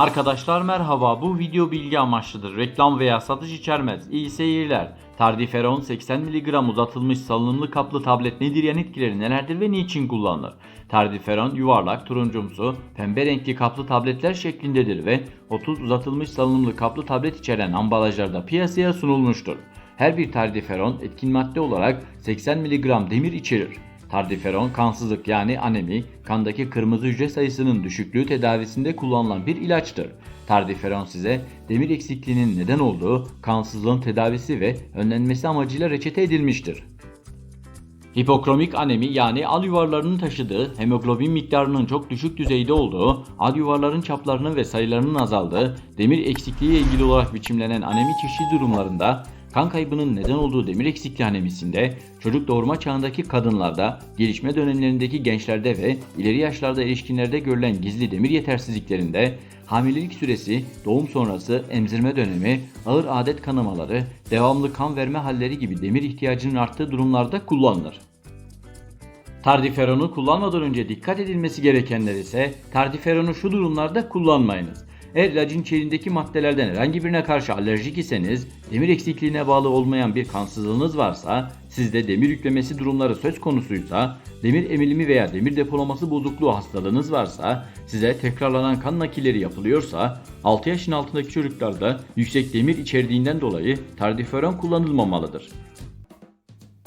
Arkadaşlar merhaba bu video bilgi amaçlıdır. Reklam veya satış içermez. İyi seyirler. Tardiferon 80 mg uzatılmış salınımlı kaplı tablet nedir yan etkileri nelerdir ve niçin kullanılır? Tardiferon yuvarlak, turuncumsu, pembe renkli kaplı tabletler şeklindedir ve 30 uzatılmış salınımlı kaplı tablet içeren ambalajlarda piyasaya sunulmuştur. Her bir tardiferon etkin madde olarak 80 mg demir içerir. Tardiferon kansızlık yani anemi, kandaki kırmızı hücre sayısının düşüklüğü tedavisinde kullanılan bir ilaçtır. Tardiferon size demir eksikliğinin neden olduğu kansızlığın tedavisi ve önlenmesi amacıyla reçete edilmiştir. Hipokromik anemi yani al yuvarlarının taşıdığı hemoglobin miktarının çok düşük düzeyde olduğu, al yuvarların çaplarının ve sayılarının azaldığı, demir eksikliği ile ilgili olarak biçimlenen anemi çeşitli durumlarında kan kaybının neden olduğu demir eksikliği anemisinde, çocuk doğurma çağındaki kadınlarda, gelişme dönemlerindeki gençlerde ve ileri yaşlarda erişkinlerde görülen gizli demir yetersizliklerinde, hamilelik süresi, doğum sonrası, emzirme dönemi, ağır adet kanamaları, devamlı kan verme halleri gibi demir ihtiyacının arttığı durumlarda kullanılır. Tardiferonu kullanmadan önce dikkat edilmesi gerekenler ise tardiferonu şu durumlarda kullanmayınız. Eğer ilacın içeriğindeki maddelerden herhangi birine karşı alerjik iseniz, demir eksikliğine bağlı olmayan bir kansızlığınız varsa, sizde demir yüklemesi durumları söz konusuysa, demir emilimi veya demir depolaması bozukluğu hastalığınız varsa, size tekrarlanan kan nakilleri yapılıyorsa, 6 yaşın altındaki çocuklarda yüksek demir içerdiğinden dolayı tardiferon kullanılmamalıdır.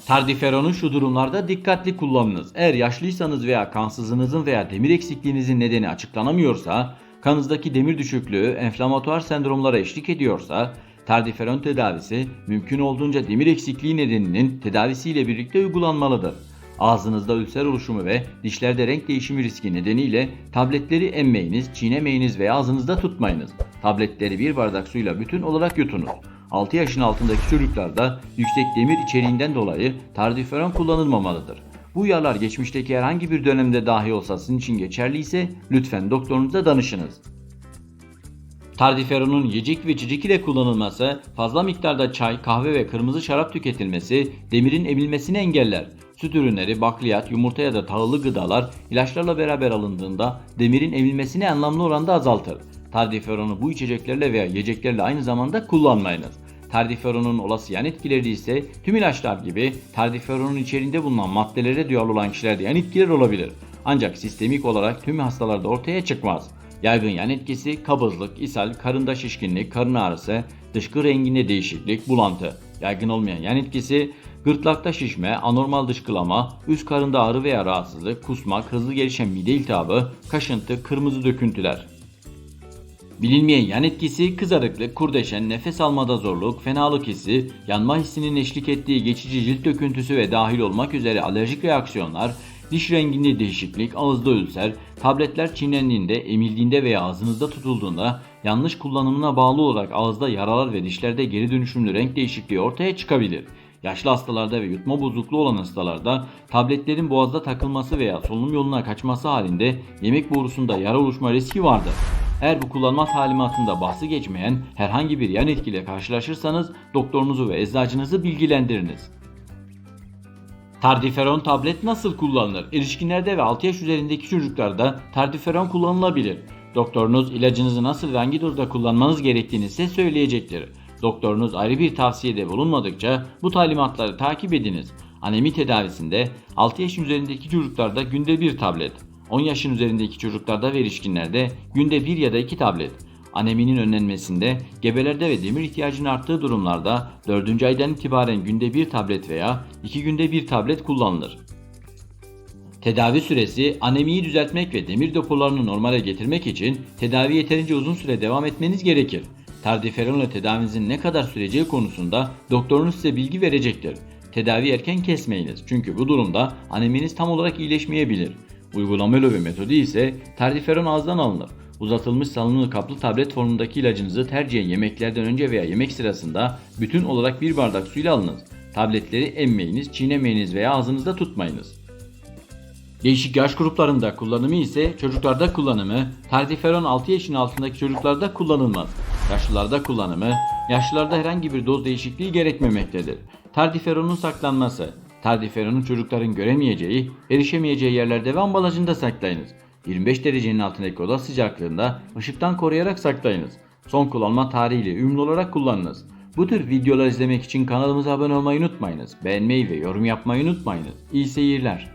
Tardiferonu şu durumlarda dikkatli kullanınız. Eğer yaşlıysanız veya kansızlığınızın veya demir eksikliğinizin nedeni açıklanamıyorsa, kanınızdaki demir düşüklüğü enflamatuar sendromlara eşlik ediyorsa, tardiferon tedavisi mümkün olduğunca demir eksikliği nedeninin tedavisiyle birlikte uygulanmalıdır. Ağzınızda ülser oluşumu ve dişlerde renk değişimi riski nedeniyle tabletleri emmeyiniz, çiğnemeyiniz veya ağzınızda tutmayınız. Tabletleri bir bardak suyla bütün olarak yutunuz. 6 yaşın altındaki çocuklarda yüksek demir içeriğinden dolayı tardiferon kullanılmamalıdır. Bu uyarılar geçmişteki herhangi bir dönemde dahi olsa sizin için geçerliyse lütfen doktorunuza danışınız. Tardiferonun yiyecek ve içecek ile kullanılması, fazla miktarda çay, kahve ve kırmızı şarap tüketilmesi demirin emilmesini engeller. Süt ürünleri, bakliyat, yumurta ya da tahıllı gıdalar ilaçlarla beraber alındığında demirin emilmesini anlamlı oranda azaltır. Tardiferonu bu içeceklerle veya yiyeceklerle aynı zamanda kullanmayınız. Tardiferonun olası yan etkileri ise tüm ilaçlar gibi tardiferonun içeriğinde bulunan maddelere duyarlı olan kişilerde yan etkiler olabilir. Ancak sistemik olarak tüm hastalarda ortaya çıkmaz. Yaygın yan etkisi kabızlık, ishal, karında şişkinlik, karın ağrısı, dışkı renginde değişiklik, bulantı. Yaygın olmayan yan etkisi gırtlakta şişme, anormal dışkılama, üst karında ağrı veya rahatsızlık, kusmak, hızlı gelişen mide iltihabı, kaşıntı, kırmızı döküntüler. Bilinmeyen yan etkisi kızarıklık, kurdeşen, nefes almada zorluk, fenalık hissi, yanma hissinin eşlik ettiği geçici cilt döküntüsü ve dahil olmak üzere alerjik reaksiyonlar, diş renginde değişiklik, ağızda ülser, tabletler çiğnendiğinde, emildiğinde veya ağzınızda tutulduğunda yanlış kullanımına bağlı olarak ağızda yaralar ve dişlerde geri dönüşümlü renk değişikliği ortaya çıkabilir. Yaşlı hastalarda ve yutma bozukluğu olan hastalarda tabletlerin boğazda takılması veya solunum yoluna kaçması halinde yemek borusunda yara oluşma riski vardır. Eğer bu kullanma talimatında bahsi geçmeyen herhangi bir yan etkiyle karşılaşırsanız doktorunuzu ve eczacınızı bilgilendiriniz. Tardiferon tablet nasıl kullanılır? Erişkinlerde ve 6 yaş üzerindeki çocuklarda tardiferon kullanılabilir. Doktorunuz ilacınızı nasıl ve hangi dozda kullanmanız gerektiğini size söyleyecektir. Doktorunuz ayrı bir tavsiyede bulunmadıkça bu talimatları takip ediniz. Anemi tedavisinde 6 yaş üzerindeki çocuklarda günde bir tablet, 10 yaşın üzerindeki çocuklarda ve erişkinlerde günde 1 ya da 2 tablet. Aneminin önlenmesinde, gebelerde ve demir ihtiyacının arttığı durumlarda 4. aydan itibaren günde 1 tablet veya 2 günde 1 tablet kullanılır. Tedavi süresi anemiyi düzeltmek ve demir depolarını normale getirmek için tedavi yeterince uzun süre devam etmeniz gerekir. Tardiferon ile tedavinizin ne kadar süreceği konusunda doktorunuz size bilgi verecektir. Tedavi erken kesmeyiniz çünkü bu durumda aneminiz tam olarak iyileşmeyebilir. Uygulama ve metodu ise tardiferon ağızdan alınır. Uzatılmış salınımlı kaplı tablet formundaki ilacınızı tercihen yemeklerden önce veya yemek sırasında bütün olarak bir bardak suyla alınız. Tabletleri emmeyiniz, çiğnemeyiniz veya ağzınızda tutmayınız. Değişik yaş gruplarında kullanımı ise çocuklarda kullanımı, tardiferon 6 yaşın altındaki çocuklarda kullanılmaz. Yaşlılarda kullanımı, yaşlılarda herhangi bir doz değişikliği gerekmemektedir. Tardiferonun saklanması, tardiferonu çocukların göremeyeceği, erişemeyeceği yerlerde ve ambalajında saklayınız. 25 derecenin altındaki oda sıcaklığında ışıktan koruyarak saklayınız. Son kullanma tarihiyle uyumlu olarak kullanınız. Bu tür videolar izlemek için kanalımıza abone olmayı unutmayınız. Beğenmeyi ve yorum yapmayı unutmayınız. İyi seyirler.